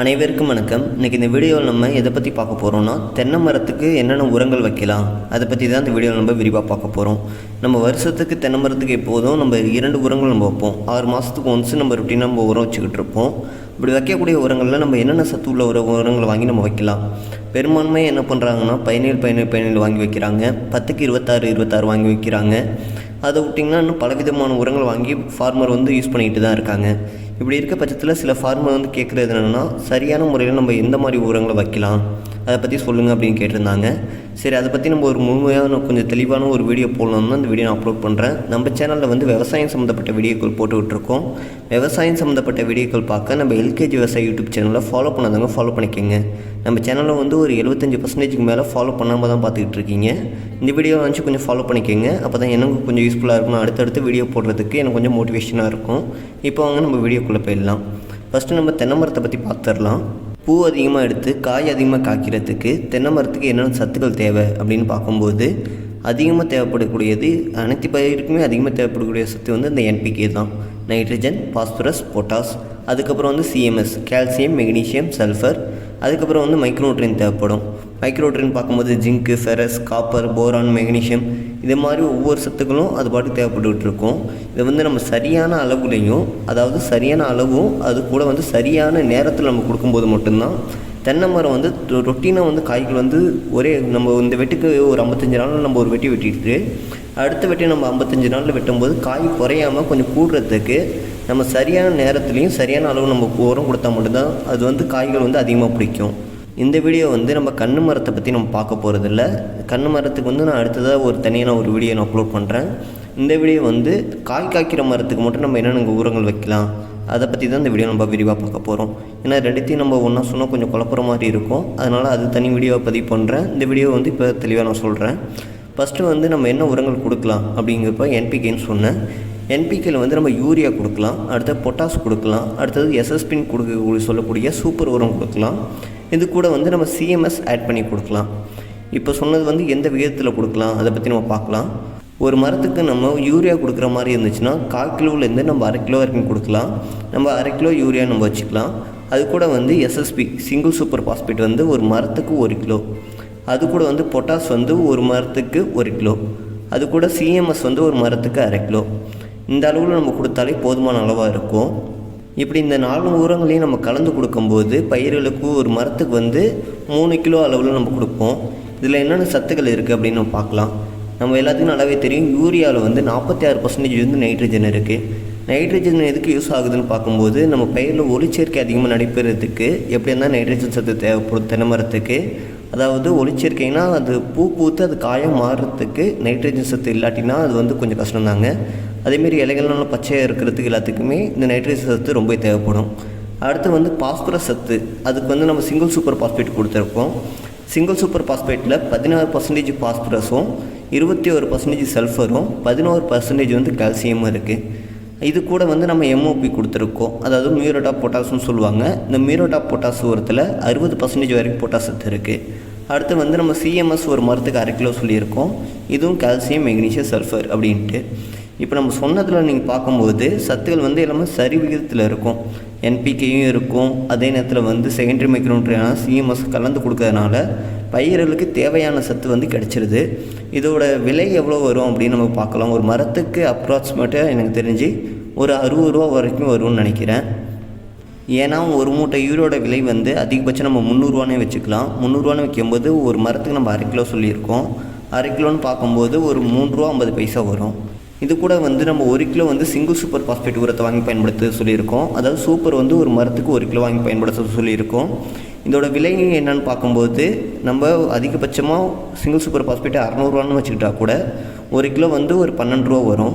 அனைவருக்கும் வணக்கம். இன்றைக்கி இந்த வீடியோவில் நம்ம எதை பற்றி பார்க்க போகிறோம்னா தென்னை மரத்துக்கு என்னென்ன உரங்கள் வைக்கலாம்? அதை பற்றி தான் இந்த வீடியோவில் நம்ம விரிவாக பார்க்க போகிறோம் நம்ம வருஷத்துக்கு தென்னை மரத்துக்கு எப்போதும் நம்ம இரண்டு உரங்கள் நம்ம வைப்போம். ஆறு மாதத்துக்கு ஒன்ஸ் நம்ம ரொட்டீனாக நம்ம உரம் வச்சுக்கிட்டு இருப்போம். இப்படி வைக்கக்கூடிய உரங்களில் நம்ம என்னென்ன சத்து உள்ள உர உரங்களை வாங்கி நம்ம வைக்கலாம்? பெரும்பான்மையாக என்ன பண்ணுறாங்கன்னா பதினேழு பதினேழு பதினேழு வாங்கி வைக்கிறாங்க. பத்துக்கு இருபத்தாறு இருபத்தாறு வாங்கி வைக்கிறாங்க. அதை விட்டிங்கன்னா இன்னும் பலவிதமான உரங்கள் வாங்கி ஃபார்மர் வந்து யூஸ் பண்ணிக்கிட்டு தான் இருக்காங்க. இப்படி இருக்க பட்சத்தில் சில ஃபார்மர் வந்து கேட்குறது என்னென்னா சரியான முறையில் நம்ம எந்த மாதிரி உரங்களை வைக்கலாம்? அதை பற்றி சொல்லுங்கள் அப்படின்னு கேட்டிருந்தாங்க. சரி அதை பற்றி நம்ம ஒரு முழுமையான கொஞ்சம் தெளிவான ஒரு வீடியோ போடணும்னு அந்த வீடியோ நான் அப்லோட் பண்ணுறேன் நம்ம சேனலில் வந்து விவசாயம் சம்மந்தப்பட்ட வீடியோக்கள் போட்டு விட்ருக்கோம் விவசாயம் சம்மந்தப்பட்ட வீடியோக்கள் பார்க்க நம்ம எல்கேஜி விவசாய யூடியூப் சேனலில் ஃபாலோ பண்ணாதவங்க ஃபாலோ பண்ணிக்கோங்க. நம்ம சேனலில் வந்து ஒரு எழுபத்தஞ்சு பர்சன்டேஜ்க்கு மேலே ஃபாலோ பண்ணாமல் தான் பார்த்துக்கிட்டு இருக்கீங்க. இந்த வீடியோ வந்து கொஞ்சம் ஃபாலோ பண்ணிக்கோங்க. அப்போ தான் எனக்கு கொஞ்சம் யூஸ்ஃபுல்லாக இருக்கும் அடுத்தடுத்து வீடியோ போடுறதுக்கு எனக்கு கொஞ்சம் மோட்டிவேஷனாக இருக்கும். இப்போ வாங்க நம்ம வீடியோக்குள்ளே போயிடலாம். ஃபஸ்ட்டு நம்ம தென்னை மரத்தை பற்றி பார்த்துடலாம். பூ அதிகமாக எடுத்து காய் அதிகமாக காய்க்கிறதுக்கு தென்னை மரத்துக்கு என்னென்ன சத்துக்கள் தேவை அப்படின்னு பார்க்கும்போது அதிகமாக தேவைப்படக்கூடியது அனைத்து பயிருக்குமே அதிகமாக தேவைப்படக்கூடிய சத்து வந்து இந்த என்பிகே தான். நைட்ரஜன் பாஸ்பரஸ் பொட்டாஸ் அதுக்கப்புறம் வந்து சிஎம்எஸ் கால்சியம் மெக்னீஷியம் சல்ஃபர் அதுக்கப்புறம் வந்து மைக்ரோட்ரின் தேவைப்படும். மைக்ரோட்ரின் பார்க்கும்போது zinc ferrous copper boron magnesium இது மாதிரி ஒவ்வொரு சத்துக்களும் அது பாட்டுக்கு தேவைப்பட்டுக்கிட்டு இருக்கும் இதை வந்து நம்ம சரியான அளவுலையும் அதாவது சரியான அளவும் அது கூட வந்து சரியான நேரத்தில் நம்ம கொடுக்கும்போது மட்டும்தான் தென்னை மரம் வந்து ரொட்டீனாக வந்து காய்கள் வந்து ஒரே நம்ம இந்த வெட்டுக்கு ஒரு ஐம்பத்தஞ்சு நாளில் நம்ம ஒரு வெட்டி வெட்டிட்டு அடுத்த வெட்டி நம்ம ஐம்பத்தஞ்சு நாளில் வெட்டும்போது காய் குறையாமல் கொஞ்சம் கூடுறதுக்கு நம்ம சரியான நேரத்துலையும் சரியான அளவு நம்ம உரம் கொடுத்தா மட்டும்தான் அது வந்து காய்கள் வந்து அதிகமாக பிடிக்கும். இந்த வீடியோ வந்து நம்ம கண்ணு மரத்தை பற்றி நம்ம பார்க்க போகிறதில்ல கண்ணு மரத்துக்கு வந்து நான் அடுத்ததாக ஒரு தனியான ஒரு வீடியோ நான் அப்லோட் பண்ணுறேன் இந்த வீடியோ வந்து காய் காய்க்கிற மரத்துக்கு மட்டும் நம்ம என்னென்ன உரங்கள் வைக்கலாம் அதை பற்றி தான் இந்த வீடியோ நம்ம விரிவாக பார்க்க போகிறோம் ஏன்னா ரெண்டுத்தையும் நம்ம ஒன்றா சொன்னால் கொஞ்சம் குழப்புற மாதிரி இருக்கும். அதனால் அது தனி வீடியோவை பதிவு பண்ணுறேன் இந்த வீடியோ வந்து இப்போ தெளிவாக நான் சொல்கிறேன் ஃபஸ்ட்டு வந்து நம்ம என்ன உரங்கள் கொடுக்கலாம் அப்படிங்கிறப்ப என்பிகேன்னு சொன்னேன். என்பிகேல வந்து நம்ம யூரியா கொடுக்கலாம் அடுத்தது பொட்டாஸ் கொடுக்கலாம் அடுத்தது எஸ்எஸ்பின் கொடுக்க சொல்லக்கூடிய சூப்பர் உரம் கொடுக்கலாம். இது கூட வந்து நம்ம சிஎம்எஸ் ஆட் பண்ணி கொடுக்கலாம். இப்போ சொன்னது வந்து எந்த விகிதத்தில் கொடுக்கலாம் அதை பற்றி நம்ம பார்க்கலாம். ஒரு மரத்துக்கு நம்ம யூரியா கொடுக்குற மாதிரி இருந்துச்சுன்னா கால் கிலோவிலேருந்து நம்ம அரை கிலோ வரைக்கும் கொடுக்கலாம். நம்ம அரை கிலோ யூரியா நம்ம வச்சுக்கலாம். அது கூட வந்து எஸ்எஸ்பி சிங்கிள் சூப்பர் பாஸ்பேட் வந்து ஒரு மரத்துக்கு ஒரு கிலோ. அது கூட வந்து பொட்டாஸ் வந்து ஒரு மரத்துக்கு ஒரு கிலோ. அது கூட சிஎம்எஸ் வந்து ஒரு மரத்துக்கு அரை கிலோ. இந்த அளவில் நம்ம கொடுத்தாலே போதுமான அளவாக இருக்கும். இப்படி இந்த நாலு உரங்களையும் நம்ம கலந்து கொடுக்கும்போது பயிர்களுக்கு ஒரு மரத்துக்கு வந்து மூணு கிலோ அளவில் நம்ம கொடுப்போம். இதில் என்னென்ன சத்துக்கள் இருக்குது அப்படின்னு நம்ம பார்க்கலாம். நம்ம எல்லாத்துக்கும் நல்லாவே தெரியும். யூரியாவில் வந்து நாற்பத்தி ஆறு பர்சன்டேஜ் வந்து நைட்ரஜன் இருக்குது நைட்ரஜன் எதுக்கு யூஸ் ஆகுதுன்னு பார்க்கும்போது நம்ம பயிரில் ஒளிச்சேர்க்கை அதிகமாக நடைபெறதுக்கு எப்படி இருந்தால் நைட்ரஜன் சத்து தேவைப்படும் தென்னை மரத்துக்கு. அதாவது ஒழிச்சிருக்கீங்கன்னா அது பூ பூத்து அது காயம் மாறுறதுக்கு நைட்ரஜன் சத்து இல்லாட்டினா அது வந்து கொஞ்சம் கஷ்டம் தாங்க அதேமாரி இலைகள் நல்லா பச்சையாக இருக்கிறதுக்கு எல்லாத்துக்குமே இந்த நைட்ரஜன் சத்து ரொம்ப தேவைப்படும். அடுத்து வந்து பாஸ்பரஸ் சத்து. அதுக்கு வந்து நம்ம சிங்கிள் சூப்பர் பாஸ்பேட் கொடுத்துருக்கோம். சிங்கிள் சூப்பர் பாஸ்பேட்டில் பதினாறு பர்சன்டேஜ் பாஸ்பரஸும் இருபத்தி ஒரு பர்சன்டேஜ் சல்ஃபரும் பதினோரு பர்சன்டேஜ் வந்து கால்சியமும் இருக்குது இது கூட வந்து நம்ம எம்ஓபி கொடுத்துருக்கோம். அதாவது மியூரோட்டா பொட்டாஸ்னு சொல்லுவாங்க. இந்த மியூரோட்டா பொட்டாஸ் உரத்தில் அறுபது பர்சன்டேஜ் வரைக்கும் பொட்டாஸ் சத்து இருக்குது அடுத்து வந்து நம்ம சிஎம்எஸ் ஒரு மரத்துக்கு அரை கிலோ சொல்லியிருக்கோம். இதுவும் கால்சியம் மெக்னீஷியம் சல்ஃபர் அப்படின்ட்டு. இப்போ நம்ம சொன்னதில் நீங்கள் பார்க்கும்போது சத்துக்கள் வந்து எல்லாமே சரி விகிதத்தில் இருக்கும். என்பிகேயும் இருக்கும். அதே நேரத்தில் வந்து செகண்டரி மைக்ரோன்ட்ரியான சிஎம்எஸ் கலந்து கொடுக்கறதுனால பயிர்களுக்கு தேவையான சத்து வந்து கிடச்சிருது. இதோட விலை எவ்வளோ வரும் அப்படின்னு நம்ம பார்க்கலாம். ஒரு மரத்துக்கு அப்ராக்சிமேட்டாக எனக்கு தெரிஞ்சு ஒரு அறுபது ரூபா வரைக்கும் வரும்னு நினைக்கிறேன். ஏன்னா ஒரு மூட்டை யூரியோட விலை வந்து அதிகபட்சம் நம்ம முந்நூறுவானே வச்சுக்கலாம். முந்நூறுவானே வைக்கும்போது ஒரு மரத்துக்கு நம்ம அரை கிலோ சொல்லியிருக்கோம். அரை கிலோன்னு பார்க்கும்போது ஒரு மூணு ரூபா ஐம்பது பைசா வரும். இது கூட வந்து நம்ம ஒரு கிலோ வந்து சிங்கிள் சூப்பர் பாஸ்பேட் உரத்தை வாங்கி பயன்படுத்த சொல்லியிருக்கோம். அதாவது சூப்பர் வந்து ஒரு மரத்துக்கு ஒரு கிலோ வாங்கி பயன்படுத்த சொல்லியிருக்கோம். இதோட விலை என்னன்னு பார்க்கும்போது நம்ம அதிகபட்சமாக சிங்கிள் சூப்பர் பாஸ்பேட்டை அறநூறுவான்னு வச்சுக்கிட்டா கூட ஒரு கிலோ வந்து ஒரு பன்னெண்டு ரூபா வரும்.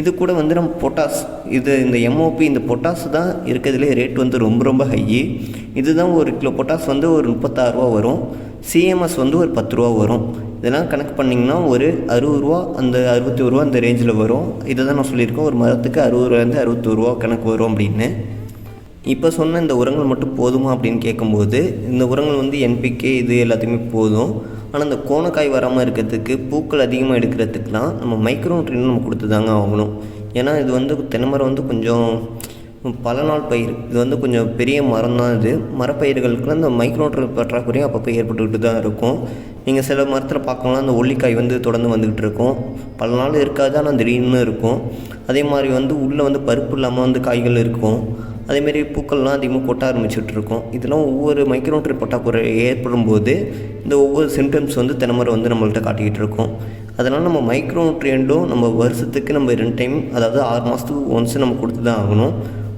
இது கூட வந்து நம்ம பொட்டாஸ் இது இந்த எம்ஓபி இந்த பொட்டாஸ் தான் இருக்கிறதுலே ரேட் வந்து ரொம்ப ரொம்ப ஹையி இதுதான் ஒரு கிலோ பொட்டாஸ் வந்து ஒரு முப்பத்தாறுரூவா வரும். சிஎம்எஸ் வந்து ஒரு பத்து ரூபா வரும். இதெல்லாம் கணக்கு பண்ணிங்கன்னா ஒரு அறுபது ரூபா அந்த அறுபத்தி ஒரு ரூபா அந்த ரேஞ்சில் வரும். இதை தான் நான் சொல்லியிருக்கேன். ஒரு மரத்துக்கு அறுபது ரூபாலேருந்து அறுபத்தோரு ரூபா கணக்கு வரும் அப்படின்னு. இப்போ சொன்ன இந்த உரங்கள் மட்டும் போதுமா அப்படின்னு கேட்கும்போது இந்த உரங்கள் வந்து என்பிகே இது எல்லாத்தையுமே போதும். ஆனால் இந்த கோணக்காய் வராமல் இருக்கிறதுக்கு பூக்கள் அதிகமாக எடுக்கிறதுக்கெலாம் நம்ம மைக்ரோ ட்ரெயின் நம்ம கொடுத்து தாங்க ஆகணும். ஏன்னா இது வந்து தென்னைமரம் வந்து கொஞ்சம் பல நாள் பயிர். இது வந்து கொஞ்சம் பெரிய மரம் தான் இது. மரப்பயிர்களுக்குலாம் இந்த மைக்ரோட்ரல் பற்றாக்குறையும் அப்பப்போ ஏற்பட்டுக்கிட்டு தான் இருக்கும். நீங்கள் சில மரத்தில் பார்க்கலாம் அந்த ஒல்லிக்காய் வந்து தொடர்ந்து வந்துக்கிட்டு இருக்கும். பல நாள் இருக்காது ஆனால் திடீர்னு இருக்கும். அதே மாதிரி வந்து உள்ளே வந்து பருப்பு இல்லாமல் வந்து காய்கள் இருக்கும். அதேமாரி பூக்கள்லாம் அதிகமாக கொட்ட ஆரம்பிச்சுட்டு இருக்கும் இதெல்லாம் ஒவ்வொரு மைக்ரோட்ரல் பட்டாக்குறை ஏற்படும் போது இந்த ஒவ்வொரு சிம்டம்ஸ் வந்து தினமுறை வந்து நம்மள்ட்ட காட்டிக்கிட்டு இருக்கோம் அதனால் நம்ம மைக்ரோ ட்ரெண்டும் நம்ம வருஷத்துக்கு நம்ம ரெண்டு டைம் அதாவது ஆறு மாதத்துக்கு ஒன்ஸ் நம்ம கொடுத்து தான் ஆகணும்.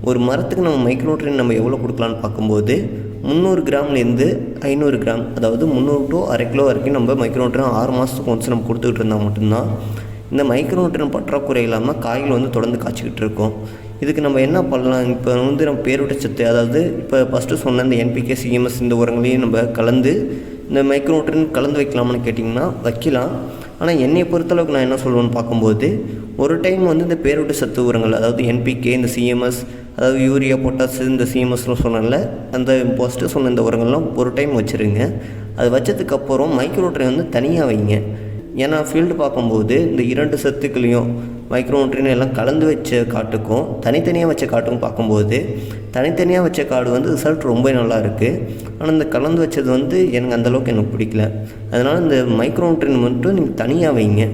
ஒரு மரத்துக்கு நம்ம மைக்ரோ ட்ரெயின் நம்ம எவ்வளோ கொடுக்கலான்னு பார்க்கும்போது முந்நூறு கிராம்லேருந்து ஐநூறு கிராம் அதாவது முந்நூறு டு அரை கிலோ வரைக்கும் நம்ம மைக்ரோ ட்ரெயின் ஆறு மாதத்துக்கு ஒன்ஸ் நம்ம கொடுத்துக்கிட்டு இருந்தால் மட்டும்தான் இந்த மைக்ரோ ட்ரெயின் பற்றாக்குறை இல்லாமல் காய்கள் வந்து தொடர்ந்து காய்ச்சிக்கிட்டு இருக்கோம் இதுக்கு நம்ம என்ன பண்ணலாம்? இப்போ வந்து நம்ம பேரூட்ட சத்து அதாவது இப்போ ஃபஸ்ட்டு சொன்ன இந்த என்பிகே சிஎம்எஸ் இந்த உரங்களையும் நம்ம கலந்து இந்த மைக்ரோட்ரன் கலந்து வைக்கலாமான்னு கேட்டிங்கன்னா வைக்கலாம். ஆனால் என்னை பொறுத்தளவுக்கு நான் என்ன சொல்லுவேன்னு பார்க்கும்போது ஒரு டைம் வந்து இந்த பேரூட்ட சத்து உரங்கள் அதாவது என்பிகே இந்த சிஎம்எஸ் அதாவது யூரியா பொட்டாஸ் இந்த சிஎம்எஸ்லாம் சொன்னால அந்த ஃபஸ்ட்டு சொன்ன இந்த உரங்கள்லாம் ஒரு டைம் வச்சுருங்க. அது வச்சதுக்கப்புறம் மைக்ரோட்ரெயின் வந்து தனியாக வைங்க. ஏன்னா ஃபீல்டு பார்க்கும்போது இந்த இரண்டு சத்துக்களையும் மைக்ரோட்ரின் எல்லாம் கலந்து வச்ச காட்டுக்கும் தனித்தனியாக வச்ச காட்டுக்கும் பார்க்கும்போது தனித்தனியாக வச்ச காடு வந்து ரிசல்ட் ரொம்ப நல்லா இருக்குது ஆனால் இந்த கலந்து வச்சது வந்து எனக்கு அந்தளவுக்கு எனக்கு பிடிக்கல. அதனால் இந்த மைக்ரோட்ரின் மட்டும் நீங்கள் தனியாக வைங்க.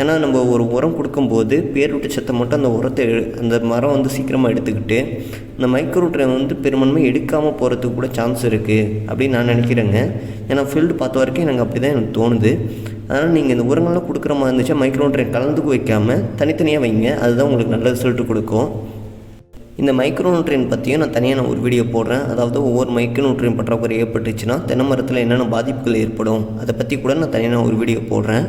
ஏன்னா நம்ம ஒரு உரம் கொடுக்கும்போது பேர் விட்டு சத்தை மட்டும் அந்த உரத்தை அந்த மரம் வந்து சீக்கிரமாக எடுத்துக்கிட்டு இந்த மைக்ரோட்ரை வந்து பெரும்பான்மை எடுக்காமல் போகிறதுக்கு கூட சான்ஸ் இருக்குது அப்படின்னு நான் நினைக்கிறேங்க. ஏன்னா ஃபீல்டு பார்த்த வரைக்கும் எனக்கு அப்படி தான் எனக்கு தோணுது. அதனால் நீங்கள் இந்த உரங்கள்லாம் கொடுக்குற மாதிரி இருந்துச்சு மைக்ரோட்ரெயின் கலந்துக்கு வைக்காமல் தனித்தனியாக வைங்க. அதுதான் உங்களுக்கு நல்ல ரிசல்ட் கொடுக்கும். இந்த மைக்ரோ நியூட்ரியன் பற்றியும் நான் தனியாக நான் ஒரு வீடியோ போடுறேன். அதாவது ஒவ்வொரு மைக்ரோ நியூட்ரியன் பற்றாக்குறை ஏற்பட்டுச்சுன்னா தென்னை மரத்தில் என்னென்ன பாதிப்புகள் ஏற்படும் அதை பற்றி கூட நான் தனியாக நான் ஒரு வீடியோ போடுறேன்.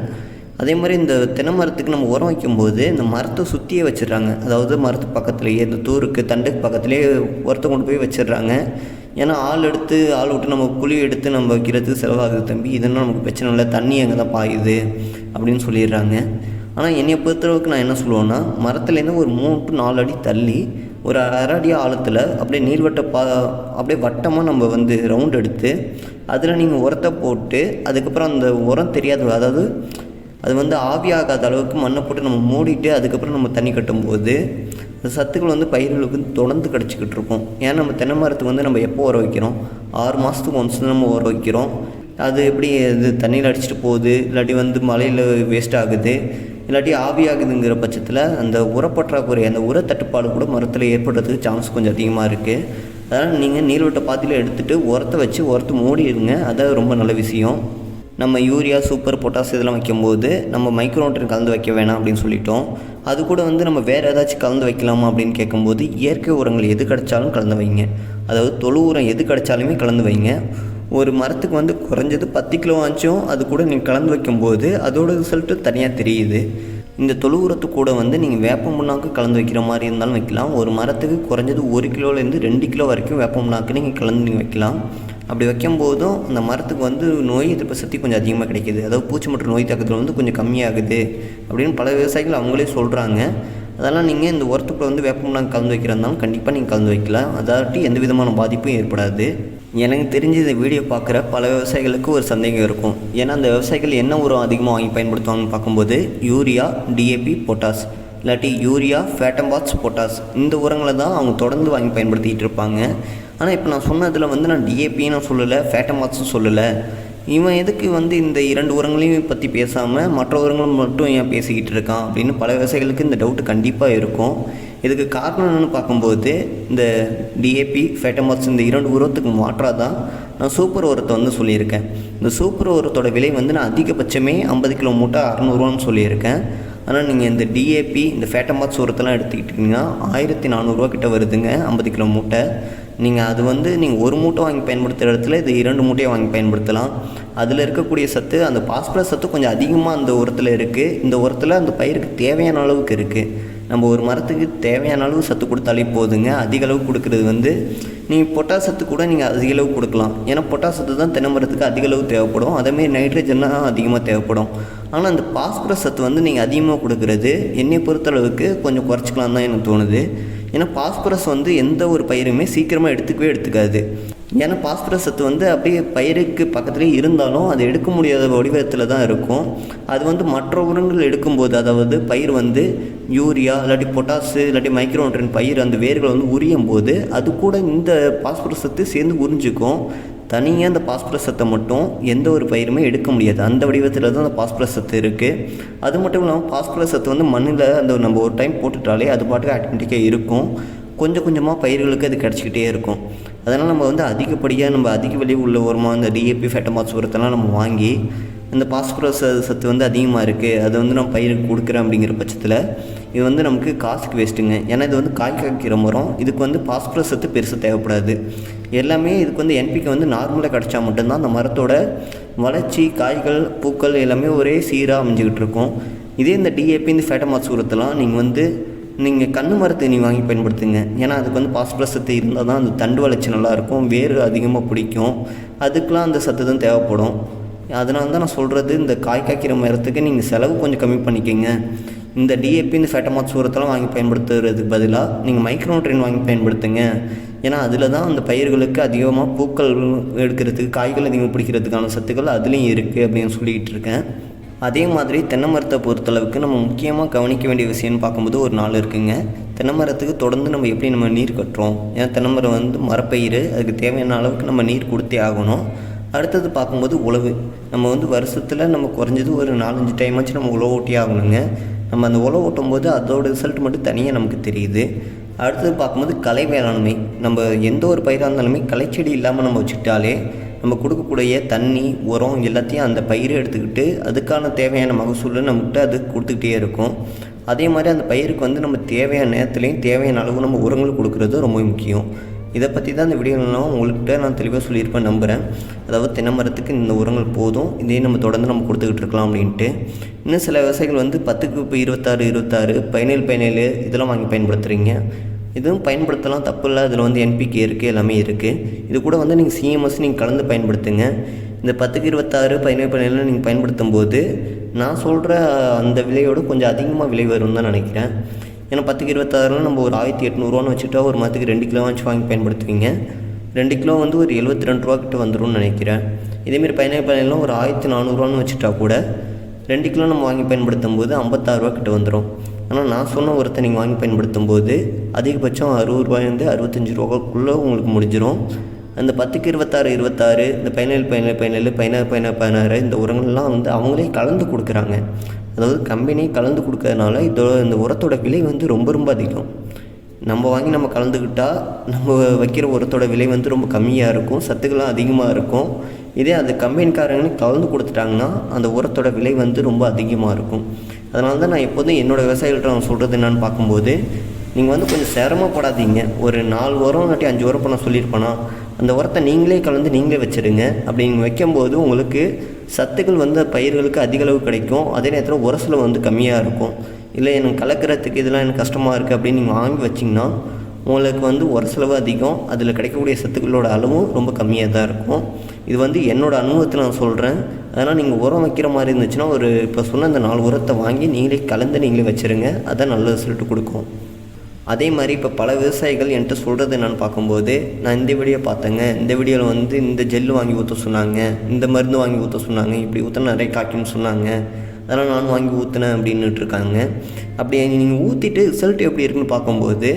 அதே மாதிரி இந்த தென்னை மரத்துக்கு நம்ம உரம் வைக்கும்போது இந்த மரத்தை சுற்றியே வச்சிடுறாங்க. அதாவது மரத்து பக்கத்துலேயே இந்த தூருக்கு தண்டுக்கு பக்கத்துலேயே உரத்தை கொண்டு போய் வச்சிடுறாங்க. ஏன்னா ஆள் எடுத்து ஆள் விட்டு நம்ம குழி எடுத்து நம்ம வைக்கிறதுக்கு செலவாகுது தம்பி. இதெல்லாம் நமக்கு பிரச்சனை இல்லை. தண்ணி அங்கே தான் பாயுது அப்படின்னு சொல்லிடுறாங்க. ஆனால் என்னை பொறுத்தளவுக்கு நான் என்ன சொல்லுவேன்னா மரத்துலேருந்து ஒரு மூணு டு நாலு அடி தள்ளி ஒரு அரை அடி ஆழத்தில் அப்படியே நீள்வட்ட பா அப்படியே வட்டமாக நம்ம வந்து ரவுண்ட் எடுத்து அதில் நீங்கள் உரத்தை போட்டு அதுக்கப்புறம் அந்த உரம் தெரியாத அதாவது அது வந்து ஆவியாகாத அளவுக்கு மண்ணை போட்டு நம்ம மூடிட்டு அதுக்கப்புறம் நம்ம தண்ணி கட்டும்போது அந்த சத்துக்கள் வந்து பயிர்களுக்கு தொடர்ந்து கிடச்சிக்கிட்டு இருக்கும். ஏன்னா நம்ம தென்னை மரத்துக்கு வந்து நம்ம எப்போ உர வைக்கிறோம்? ஆறு மாதத்துக்கு ஒன்ஸ் நம்ம உர வைக்கிறோம். அது எப்படி இது தண்ணியில் அடிச்சிட்டு போகுது? இல்லாட்டி வந்து மழையில் வேஸ்ட் ஆகுது? இல்லாட்டி ஆவியாகுதுங்கிற பட்சத்தில் அந்த உரப்பற்றாக்குறை அந்த உர தட்டுப்பாடு கூட மரத்தில் ஏற்படுறதுக்கு சான்ஸ் கொஞ்சம் அதிகமாக இருக்குது அதனால் நீங்கள் நீர்வட்ட பாத்தியில் எடுத்துகிட்டு உரத்தை வச்சு உரத்தை மூடிடுங்க. அதான் ரொம்ப நல்ல விஷயம். நம்ம யூரியா சூப்பர் பொட்டாஸ் இதெல்லாம் வைக்கும்போது நம்ம மைக்ரோட்டன் கலந்து வைக்க வேணாம் அப்படின்னு சொல்லிட்டோம். அது கூட வந்து நம்ம வேறு ஏதாச்சும் கலந்து வைக்கலாமா அப்படின்னு கேட்கும்போது இயற்கை உரங்கள் எது கிடைச்சாலும் கலந்து வைங்க. அதாவது தொழு உரம் எது கிடைச்சாலுமே கலந்து வைங்க. ஒரு மரத்துக்கு வந்து குறைஞ்சது பத்து கிலோ ஆச்சும் அது கூட நீங்கள் கலந்து வைக்கும்போது அதோட ரிசல்ட்டு தனியாக தெரியுது. இந்த தொழு உரத்து கூட வந்து நீங்கள் வேப்ப முன்னாக்கு கலந்து வைக்கிற மாதிரி இருந்தாலும் வைக்கலாம். ஒரு மரத்துக்கு குறைஞ்சது ஒரு கிலோலேருந்து ரெண்டு கிலோ வரைக்கும் வேப்ப முன்னாக்கு நீங்கள் கலந்து நீங்கள் வைக்கலாம். அப்படி வைக்கும்போதும் அந்த மரத்துக்கு வந்து நோய் எதிர்ப்பு சக்தி கொஞ்சம் அதிகமாக கிடைக்கிது. அதாவது பூச்சி மற்றும் நோய் தாக்கத்தில் வந்து கொஞ்சம் கம்மியாகுது அப்படின்னு பல விவசாயிகள் அவங்களே சொல்கிறாங்க அதெல்லாம் நீங்கள் இந்த உரத்துக்குள்ள வந்து வேப்ப கலந்து வைக்கிறதாலும் கண்டிப்பாக நீங்கள் கலந்து வைக்கலாம். அதாட்டி எந்த விதமான பாதிப்பும் ஏற்படாது. எனக்கு தெரிஞ்சு இந்த வீடியோ பார்க்குற பல விவசாயிகளுக்கு ஒரு சந்தேகம் இருக்கும். ஏன்னா அந்த விவசாயிகள் என்ன உரம் அதிகமாக வாங்கி பயன்படுத்துவாங்கன்னு பார்க்கும்போது யூரியா டிஏபி பொட்டாஸ் இல்லாட்டி யூரியா ஃபேட்டம்பாட்ஸ் பொட்டாஸ் இந்த உரங்களை தான் அவங்க தொடர்ந்து வாங்கி பயன்படுத்திகிட்டு இருப்பாங்க. ஆனால் இப்போ நான் சொன்னதில் வந்து நான் டிஏபின்னு சொல்லலை ஃபேட்டமாக்ஸும் சொல்லலை. இவன் எதுக்கு வந்து இந்த இரண்டு உரங்களையும் பற்றி பேசாமல் மற்ற உரங்களும் மட்டும் ஏன் பேசிக்கிட்டு இருக்கான் அப்படின்னு பல விவசாயிகளுக்கு இந்த டவுட்டு கண்டிப்பாக இருக்கும். இதுக்கு காரணம் என்னென்னு பார்க்கும்போது இந்த டிஏபி ஃபேட்டமாக்ஸ் இந்த இரண்டு உரத்துக்கு மாற்றாக தான் நான் சூப்பர் உரத்தை வந்து சொல்லியிருக்கேன். இந்த சூப்பர் உரத்தோட விலை வந்து நான் அதிகபட்சமே ஐம்பது கிலோ மூட்டை அறநூறுவான்னு சொல்லியிருக்கேன். ஆனால் நீங்கள் இந்த டிஏபி இந்த ஃபேட்டமாக்ஸ் உரத்தெல்லாம் எடுத்துக்கிட்டிங்கன்னா ஆயிரத்தி நானூறுரூவா கிட்ட வருதுங்க ஐம்பது கிலோ மூட்டை. நீங்கள் அது வந்து நீங்கள் ஒரு மூட்டை வாங்கி பயன்படுத்துகிற இடத்துல இது இரண்டு மூட்டையை வாங்கி பயன்படுத்தலாம். அதில் இருக்கக்கூடிய சத்து அந்த பாஸ்பரஸ் சத்து கொஞ்சம் அதிகமாக அந்த உரத்தில் இருக்குது இந்த உரத்தில் அந்த பயிருக்கு தேவையான அளவுக்கு இருக்குது நம்ம ஒரு மரத்துக்கு தேவையான அளவு சத்து கொடுத்தாலே போதுங்க. அதிக அளவு கொடுக்கறது வந்து நீங்கள் பொட்டாஸ் சத்து கூட நீங்கள் அதிக அளவு கொடுக்கலாம். ஏன்னா பொட்டாஸ் சத்து தான் தென்னை மரத்துக்கு அதிக அளவு தேவைப்படும். அதேமாரி நைட்ரஜன்லாம் அதிகமாக தேவைப்படும். ஆனால் அந்த பாஸ்பரஸ் சத்து வந்து நீங்கள் அதிகமாக கொடுக்கறது என்னை பொறுத்தளவுக்கு கொஞ்சம் குறைச்சிக்கலாம் தான் எனக்கு தோணுது. ஏன்னா பாஸ்பரஸ் வந்து எந்த ஒரு பயிருமே சீக்கிரமாக எடுத்துக்கவே எடுத்துக்காது. ஏன்னா பாஸ்பரஸ் சத்து வந்து அப்படியே பயிருக்கு பக்கத்துலேயே இருந்தாலும் அது எடுக்க முடியாத வடிவத்தில் தான் இருக்கும். அது வந்து மற்ற உரங்கள் எடுக்கும்போது அதாவது பயிர் வந்து யூரியா இல்லாட்டி பொட்டாசு இல்லாட்டி மைக்ரோன்ட்ரன் பயிர் அந்த வேர்கள் வந்து உரியும் போது அது கூட இந்த பாஸ்பரஸ் சத்து சேர்ந்து உறிஞ்சிக்கும். தனியாக அந்த பாஸ்பரஸ் சத்தை மட்டும் எந்த ஒரு பயிருமே எடுக்க முடியாது. அந்த வடிவத்தில் தான் அந்த பாஸ்பரஸ் சத்து இருக்குது அது மட்டும் இல்லாமல் பாஸ்பரஸ் சத்து வந்து மண்ணில் அந்த நம்ம ஒரு டைம் போட்டுட்டாலே அது பாட்டுக்கு ஆட்டோமேட்டிக்காக இருக்கும். கொஞ்சம் கொஞ்சமாக பயிர்களுக்கு அது கிடச்சிக்கிட்டே இருக்கும். அதனால் நம்ம வந்து அதிகப்படியாக நம்ம அதிக விலை உள்ள உரமாக இந்த டிஏபி ஃபேட்டமாஸ் உரத்தெல்லாம் நம்ம வாங்கி இந்த பாஸ்பரஸ் சத்து வந்து அதிகமாக இருக்குது அது வந்து நம்ம பயிருக்கு கொடுக்குறேன் அப்படிங்கிற பட்சத்தில் இது வந்து நமக்கு காசுக்கு வேஸ்ட்டுங்க ஏன்னா இது வந்து காய் காய்க்கிற மரம். இதுக்கு வந்து பாஸ்பரஸ் சத்து பெருசாக தேவைப்படாது. எல்லாமே இதுக்கு வந்து என்பிக்கு வந்து நார்மலாக கிடச்சா மட்டும்தான் அந்த மரத்தோட வளர்ச்சி காய்கள் பூக்கள் எல்லாமே ஒரே சீராக அமைஞ்சிக்கிட்டு இருக்கும் இதே இந்த டிஏபி இந்த ஃபேட்டமாஸ் உரத்தெல்லாம் நீங்கள் வந்து நீங்கள் கண்ணு மரத்தை நீ வாங்கி பயன்படுத்துங்க. ஏன்னா அதுக்கு வந்து பாஸ்பரஸ் சத்து இருந்தால் தான் அந்த தண்டு வளர்ச்சி நல்லாயிருக்கும் வேர் அதிகமாக பிடிக்கும். அதுக்கெலாம் அந்த சத்து தான் தேவைப்படும். அதனால தான் நான் சொல்கிறது இந்த காய் காய்க்கிற மரத்துக்கு நீங்கள் செலவு கொஞ்சம் கம்மி பண்ணிக்கோங்க. இந்த டிஏபி இந்த ஃபேட்டமாத் சூரத்தெல்லாம் வாங்கி பயன்படுத்துறதுக்கு பதிலாக நீங்கள் மைக்ரோ மைக்ரோட்ரெயின் வாங்கி பயன்படுத்துங்க. ஏன்னா அதில் தான் அந்த பயிர்களுக்கு அதிகமாக பூக்கள் எடுக்கிறதுக்கு காய்கள் அதிகமாக பிடிக்கிறதுக்கான சத்துக்கள் அதுலேயும் இருக்குது அப்படின்னு சொல்லிக்கிட்டு இருக்கேன். அதே மாதிரி தென்னை மரத்தை பொறுத்தளவுக்கு நம்ம முக்கியமாக கவனிக்க வேண்டிய விஷயம்னு பார்க்கும்போது ஒரு நாள் இருக்குங்க. தென்னை மரத்துக்கு தொடர்ந்து நம்ம எப்படி நம்ம நீர் கட்டுறோம்? ஏன்னா தென்னை மரம் வந்து மரப்பயிர் அதுக்கு தேவையான அளவுக்கு நம்ம நீர் கொடுத்தே ஆகணும். அடுத்தது பார்க்கும்போது உழவு. நம்ம வந்து வருஷத்தில் நம்ம குறைஞ்சது ஒரு நாலஞ்சு டைமாச்சும் நம்ம உழவு ஓட்டி ஆகணுங்க. நம்ம அந்த உழவு ஓட்டும் போது அதோட ரிசல்ட் மட்டும் தனியாக நமக்கு தெரியுது. அடுத்தது பார்க்கும்போது கலை வேளாண்மை நம்ம எந்த ஒரு பயிராக இருந்தாலுமே களைச்செடி இல்லாமல் நம்ம வச்சுக்கிட்டாலே நம்ம கொடுக்கக்கூடிய தண்ணி உரம் எல்லாத்தையும் அந்த பயிரை எடுத்துக்கிட்டு அதுக்கான தேவையான மகசூல் நம்மகிட்ட அது கொடுத்துக்கிட்டே இருக்கும். அதே மாதிரி அந்த பயிருக்கு வந்து நம்ம தேவையான நேரத்துலையும் தேவையான அளவு நம்ம உரங்கள் கொடுக்குறது ரொம்ப முக்கியம். இதை பற்றி தான் இந்த வீடியோலாம் உங்கள்கிட்ட நான் தெளிவாக சொல்லியிருப்பேன் நம்புகிறேன் அதாவது தென்னை மரத்துக்கு இந்த உரங்கள் போதும் இதே நம்ம தொடர்ந்து நம்ம கொடுத்துக்கிட்டு இருக்கலாம் அப்படின்ட்டு. இன்னும் சில விவசாயிகள் வந்து பத்துக்கு இப்போ இருபத்தாறு இருபத்தாறு பதினேழு பதினேழு இதெல்லாம் வாங்கி பயன்படுத்துகிறீங்க இதுவும் பயன்படுத்தலாம் தப்பு இல்லை. அதில் வந்து என்பிகே இருக்குது எல்லாமே இருக்குது இது கூட வந்து நீங்கள் சிஎம்எஸ் நீங்கள் கலந்து பயன்படுத்துங்க. இந்த பத்துக்கு இருபத்தாறு பதினேழு பதினேழு நீங்கள் பயன்படுத்தும் போது நான் சொல்கிற அந்த விலையோடு கொஞ்சம் அதிகமாக விலை வரும்னு தான் நினைக்கிறேன். ஏன்னா பத்துக்கு இருபத்தாறுலாம் நம்ம ஒரு ஆயிரத்தி எட்நூறுவான்னு வச்சுட்டா ஒரு மாதத்துக்கு ரெண்டு கிலோ வச்சு வாங்கி பயன்படுத்துவீங்க. ரெண்டு கிலோ வந்து ஒரு எழுபத்தி ரெண்டு ரூபா கிட்ட வந்துரும்னு நினைக்கிறேன். இதேமாரி பதினேழு பதினேழுலாம் ஒரு ஆயிரத்தி நானூறுரூவான்னு வச்சுட்டா கூட ரெண்டு கிலோ நம்ம வாங்கி பயன்படுத்தும் போது ஐம்பத்தாறுரூவா கிட்ட வந்துடும் ஆனால் நான் சொன்ன ஒருத்தர் நீங்கள் வாங்கி பயன்படுத்தும் போது அதிகபட்சம் அறுபது ரூபாயிலேருந்து அறுபத்தஞ்சி ரூபாக்குள்ளே உங்களுக்கு முடிஞ்சிடும் அந்த பத்துக்கு இருபத்தாறு இருபத்தாறு இந்த பதினேழு பதினேழு பதினேழு பதினாறு பதினாறு பதினாறு இந்த உரங்கள்லாம் வந்து அவங்களே கலந்து கொடுக்குறாங்க. அதாவது கம்பெனி கலந்து கொடுக்கறதுனால இதோட இந்த உரத்தோட விலை வந்து ரொம்ப ரொம்ப அதிகம். நம்ம வாங்கி நம்ம கலந்துக்கிட்டால் நம்ம வைக்கிற உரத்தோட விலை வந்து ரொம்ப கம்மியாக இருக்கும் சத்துக்கள்லாம் அதிகமாக இருக்கும். இதே அந்த கம்பெனிக்காரங்களுக்கு கலந்து கொடுத்துட்டாங்கன்னா அந்த உரத்தோட விலை வந்து ரொம்ப அதிகமாக இருக்கும். அதனால தான் நான் எப்போதும் என்னோடய விவசாயிகள்கிட்ட நான் சொல்கிறது என்னென்னு பார்க்கும்போது நீங்கள் வந்து கொஞ்சம் சிரமப்படாதீங்க. ஒரு நாலு உரம் இல்லாட்டி அஞ்சு உரம் பண்ண சொல்லியிருப்பேனா அந்த உரத்தை நீங்களே கலந்து நீங்களே வச்சுடுங்க அப்படி நீங்கள் வைக்கும்போது உங்களுக்கு சத்துக்கள் வந்து பயிர்களுக்கு அதிகளவு கிடைக்கும். அதே நேரத்தில் உரசில் வந்து கம்மியாக இருக்கும். இல்லை எனக்கு கலக்கிறதுக்கு இதெல்லாம் எனக்கு கஷ்டமாக இருக்குது அப்படின்னு நீங்கள் வாங்கி வச்சிங்கன்னா உங்களுக்கு வந்து ஒரு செலவு அதிகம். அதில் கிடைக்கக்கூடிய சத்துக்களோட அளவும் ரொம்ப கம்மியாக தான் இருக்கும். இது வந்து என்னோடய அனுபவத்தில் நான் சொல்கிறேன் அதனால் நீங்கள் உரம் வைக்கிற மாதிரி இருந்துச்சுன்னா ஒரு இப்போ சொன்ன அந்த நாலு உரத்தை வாங்கி நீங்களே கலந்து நீங்களே வச்சுருங்க. அதான் நல்ல ரிசல்ட் கொடுக்கும். அதே மாதிரி இப்போ பல விவசாயிகள் என்கிட்ட சொல்கிறது என்னென்னு பார்க்கும்போது நான் இந்த வீடியோ பார்த்தேங்க. இந்த வீடியோவில் வந்து இந்த ஜெல்லு வாங்கி ஊற்ற சொன்னாங்க. இந்த மருந்து வாங்கி ஊற்ற சொன்னாங்க. இப்படி ஊற்ற நிறைய காய்க்கும்னு சொன்னாங்க. அதெல்லாம் நான் வாங்கி ஊற்றினேன் அப்படின்னுட்டு இருக்காங்க. அப்படி நீங்கள் ஊற்றிட்டு ரிசல்ட் எப்படி இருக்குன்னு பார்க்கும்போது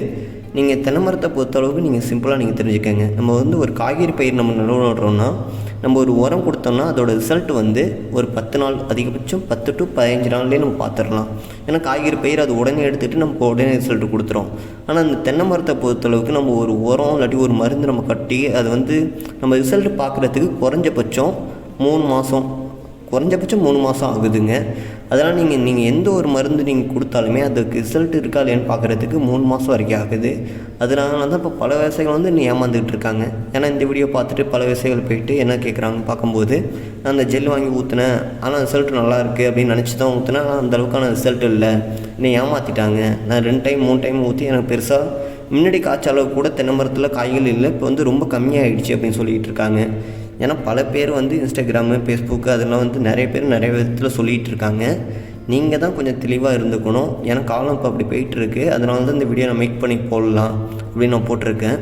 நீங்கள் தென்னை மரத்தை பொறுத்தளவுக்கு நீங்கள் சிம்பிளாக நீங்கள் தெரிஞ்சுக்கோங்க. நம்ம வந்து ஒரு காய்கறி பயிர் நம்ம நிலவுறோம்னா நம்ம ஒரு உரம் கொடுத்தோம்னா அதோட ரிசல்ட் வந்து ஒரு பத்து நாள் அதிகபட்சம் பத்து டு பதினஞ்சு நாள்லேயே நம்ம பார்த்துடலாம். ஏன்னா காய்கறி பயிர் அது உடனே எடுத்துகிட்டு நம்ம உடனே ரிசல்ட் கொடுத்துரும். ஆனால் அந்த தென்னை மரத்தை பொறுத்தளவுக்கு நம்ம ஒரு உரம் இல்லாட்டி ஒரு மருந்து நம்ம கட்டி அது வந்து நம்ம ரிசல்ட் பார்க்குறதுக்கு குறைஞ்சபட்சம் மூணு மாதம் குறைஞ்சபட்சம் மூணு மாதம் ஆகுதுங்க. அதெல்லாம் நீங்கள் நீங்கள் எந்த ஒரு மருந்து நீங்கள் கொடுத்தாலுமே அதுக்கு ரிசல்ட் இருக்கா இல்லையான்னு பார்க்குறதுக்கு மூணு மாதம் வரைக்கும் ஆகுது. அதனால தான் இப்போ பல விவசாயிகள் வந்து நீ ஏமாந்துக்கிட்டு இருக்காங்க. ஏன்னா இந்த வீடியோ பார்த்துட்டு பல விவசாயிகள் போயிட்டு என்ன கேட்குறாங்க பார்க்கும்போது நான் அந்த ஜெல் வாங்கி ஊற்றினேன் ஆனால் ரிசல்ட் நல்லா இருக்குது அப்படின்னு நினச்சி தான் ஊற்றினேன் ஆனால் அந்த அளவுக்கான ரிசல்ட் இல்லை. என்னை ஏமாற்றிட்டாங்க நான் ரெண்டு டைம் மூணு டைம் ஊற்றி எனக்கு பெருசாக முன்னாடி காய்ச்ச அளவு கூட தென்னை மரத்தில் காய்கள் இல்லை. இப்போ வந்து ரொம்ப கம்மியாகிடுச்சு அப்படின்னு சொல்லிகிட்டு இருக்காங்க. ஏன்னா பல பேர் வந்து இன்ஸ்டாகிராமு ஃபேஸ்புக்கு அதெல்லாம் வந்து நிறைய பேர் நிறைய விதத்தில் சொல்லிகிட்டு இருக்காங்க. நீங்கள் தான் கொஞ்சம் தெளிவாக இருந்துக்கணும். ஏன்னா காலம் இப்போ அப்படி போயிட்டுருக்கு அதனால தான் இந்த வீடியோ நான் மேக் பண்ணி போடலாம் அப்படின்னு நான் போட்டிருக்கேன்.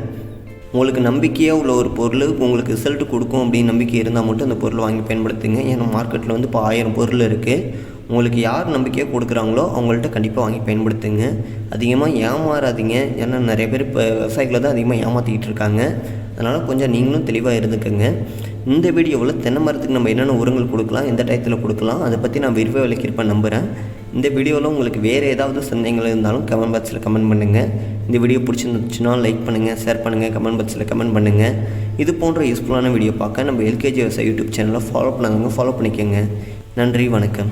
உங்களுக்கு நம்பிக்கையாக உள்ள ஒரு பொருள் உங்களுக்கு ரிசல்ட் கொடுக்கும் அப்படின்னு நம்பிக்கை இருந்தால் மட்டும் அந்த பொருளை வாங்கி பயன்படுத்துங்க. ஏன்னா மார்க்கெட்டில் வந்து இப்போ ஆயிரம் பொருள் இருக்குது உங்களுக்கு யார் நம்பிக்கையாக கொடுக்குறாங்களோ அவங்கள்ட்ட கண்டிப்பாக வாங்கி பயன்படுத்துங்க. அதிகமாக ஏமாறாதீங்க. ஏன்னா நிறைய பேர் இப்போ விவசாயிகளை தான் அதிகமாக ஏமாற்றிக்கிட்டு இருக்காங்க. அதனால் கொஞ்சம் நீங்களும் தெளிவாக இருந்துக்கோங்க. இந்த வீடியோவில் தென்னை மரத்துக்கு நம்ம என்னென்ன உரங்கள் கொடுக்கலாம் எந்த டயத்தில் கொடுக்கலாம் அதை பற்றி நான் விரிவாக விளக்கியிருப்பேன் நம்புகிறேன் இந்த வீடியோவில் உங்களுக்கு வேறு ஏதாவது சந்தேகங்கள் இருந்தாலும் கமெண்ட் பாக்ஸில் கமெண்ட் பண்ணுங்கள் இந்த வீடியோ பிடிச்சிருந்துச்சுன்னா லைக் பண்ணுங்கள் ஷேர் பண்ணுங்கள் கமெண்ட் பாக்ஸில் கமெண்ட் பண்ணுங்கள் இது போன்ற யூஸ்ஃபுல்லான வீடியோ பார்க்க நம்ம எல்கேஜி விவசாய யூடியூப் சேனலை ஃபாலோ பண்ணாங்க ஃபாலோ பண்ணிக்கோங்க. நன்றி வணக்கம்.